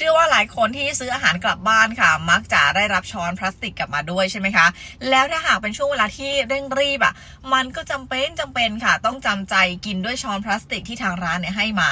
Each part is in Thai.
เชื่อว่าหลายคนที่ซื้ออาหารกลับบ้านค่ะ มักจะได้รับช้อนพลาสติกกลับมาด้วยใช่ไหมคะ แล้วถ้าหากเป็นช่วงเวลาที่เร่งรีบอะ มันก็จำเป็นจำเป็นค่ะ ต้องจำใจกินด้วยช้อนพลาสติกที่ทางร้านเนี่ยให้มา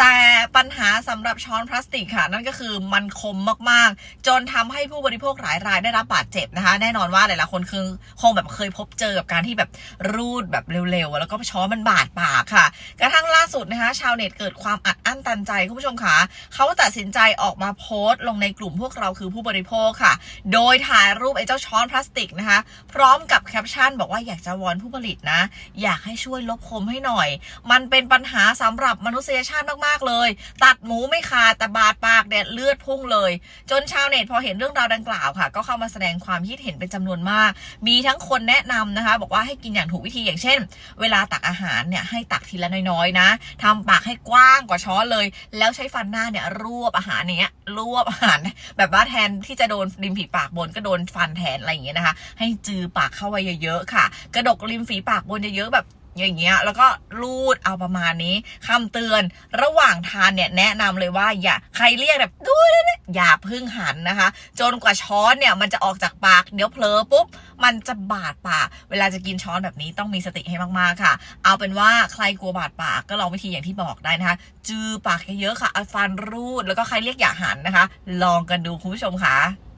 แต่ปัญหาสำหรับช้อนพลาสติกค่ะ นั่นก็คือมันคมมากๆ จนทำให้ผู้บริโภคหลายรายได้รับบาดเจ็บนะคะ แน่นอนว่าหลายๆคนคือคงแบบเคยพบเจอกับการที่แบบรูดแบบเร็วๆ แล้วก็ช้อนมันบาดปากค่ะ กระทั่งล่าสุดนะคะ ชาวเน็ตเกิดความอัด อั้นตันใจคุณผู้ชมคะเขาตัดสินใจออกมาโพสต์ลงในกลุ่มพวกเราคือผู้บริโภคค่ะ โดยถ่ายรูปไอ้เจ้าช้อนพลาสติกนะคะ พร้อมกับแคปชั่น บอกว่าอยากจะวอนผู้ผลิตนะ อยากให้ช่วยลบคมให้หน่อย มันเป็นปัญหาสำหรับมนุษยชาติมากๆเลย ตัดหมูไม่ขาดแต่บาดปากแดดเลือดพุ่งเลย จนชาวเน็ตพอเห็นเรื่องราวดังกล่าวค่ะ ก็เข้ามาแสดงความคิดเห็นเป็นจำนวนมาก มีทั้งคนแนะนำนะคะ บอกว่าให้กินอย่างถูกวิธีอย่างเช่น เวลาตักอาหารเนี่ยให้ตักทีละน้อยๆนะทำปากให้กว้างกว่าช้อนเลย แล้วใช้ฟันหน้าเนี่ยรวบอาหารเนี้ยรวบอาหาร แบบว่าแทนที่จะโดนริมฝีปากบนก็โดนฟันแทนอะไรอย่างเงี้ยนะคะ ให้จือปากเข้าไว้เยอะๆค่ะ กระดกริมฝีปากบนเยอะๆแบบ อย่างเงี้ยแล้วก็รูดเอาประมาณนี้คำเตือนระหว่างทานเนี่ยแนะนำเลยว่าอย่าใครเรียกแบบดูนะอย่าพึ่งหันนะคะ จนกว่าช้อนเนี่ยมันจะออกจากปากเดี๋ยวเผลอปุ๊บมันจะบาดปาก เวลาจะกินช้อนแบบนี้ต้องมีสติให้มากๆค่ะ เอาเป็นว่าใครกลัวบาดปากก็ลองวิธีอย่างที่บอกได้นะคะ จือปากเยอะๆค่ะเอาฟันรูดแล้วก็ใครเรียกอย่าหันนะคะ ลองกันดูคุณผู้ชมค่ะ